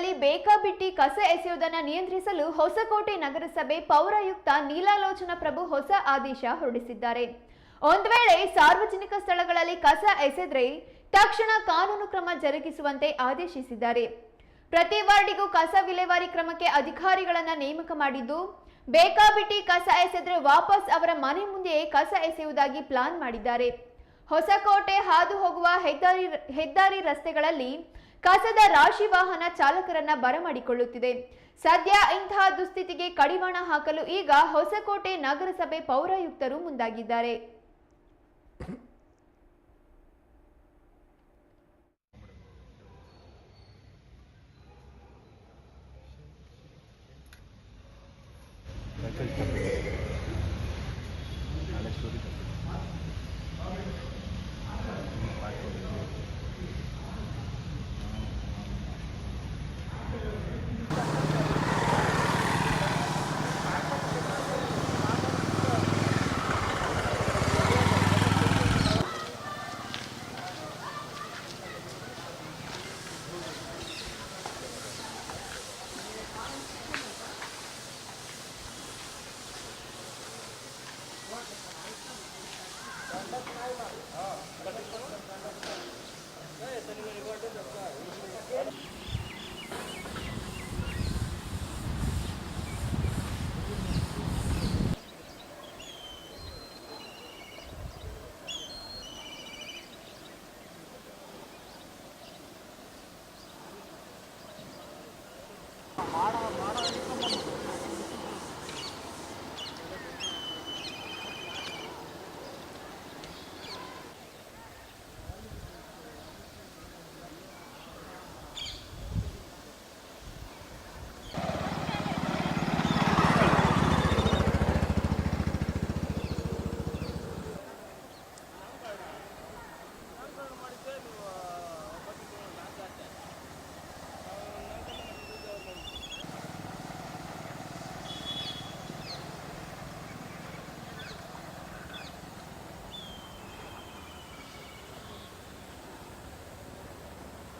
ರಸ್ತೆಗಳಲ್ಲಿ ಬೇಕಾಬಿಟ್ಟಿ ಕಸ ಎಸೆಯುವುದನ್ನು ನಿಯಂತ್ರಿಸಲು ಹೊಸಕೋಟೆ ನಗರಸಭೆ ಪೌರಾಯುಕ್ತ ನೀಲಾಲೋಚನ ಪ್ರಭು ಹೊಸ ಆದೇಶ ಹೊರಡಿಸಿದ್ದಾರೆ. ಒಂದು ವೇಳೆ ಸಾರ್ವಜನಿಕ ಸ್ಥಳಗಳಲ್ಲಿ ಕಸ ಎಸೆದ್ರೆ ತಕ್ಷಣ ಕಾನೂನು ಕ್ರಮ ಜರುಗಿಸುವಂತೆ ಆದೇಶಿಸಿದ್ದಾರೆ. ಪ್ರತಿ ವಾರ್ಡಿಗೂ ಕಸ ವಿಲೇವಾರಿ ಕ್ರಮಕ್ಕೆ ಅಧಿಕಾರಿಗಳನ್ನ ನೇಮಕ ಮಾಡಿದ್ದು ಬೇಕಾಬಿಟ್ಟಿ ಕಸ ಎಸೆದ್ರೆ ವಾಪಸ್ ಅವರ ಮನೆ ಮುಂದೆಯೇ ಕಸ ಎಸೆಯುವುದಾಗಿ ಪ್ಲಾನ್ ಮಾಡಿದ್ದಾರೆ. ಹೊಸಕೋಟೆ ಹಾದು ಹೋಗುವ ಹೆದ್ದಾರಿ ಹೆದ್ದಾರಿ ರಸ್ತೆಗಳಲ್ಲಿ ಕಸದ ರಾಶಿ ವಾಹನ ಚಾಲಕರನ್ನ ಬರಮಾಡಿಕೊಳ್ಳುತ್ತಿದೆ. ಸದ್ಯ ಇಂತಹ ದುಸ್ಥಿತಿಗೆ ಕಡಿವಾಣ ಹಾಕಲು ಈಗ ಹೊಸಕೋಟೆ ನಗರಸಭೆ ಪೌರಾಯುಕ್ತರು ಮುಂದಾಗಿದ್ದಾರೆ. చెప్తా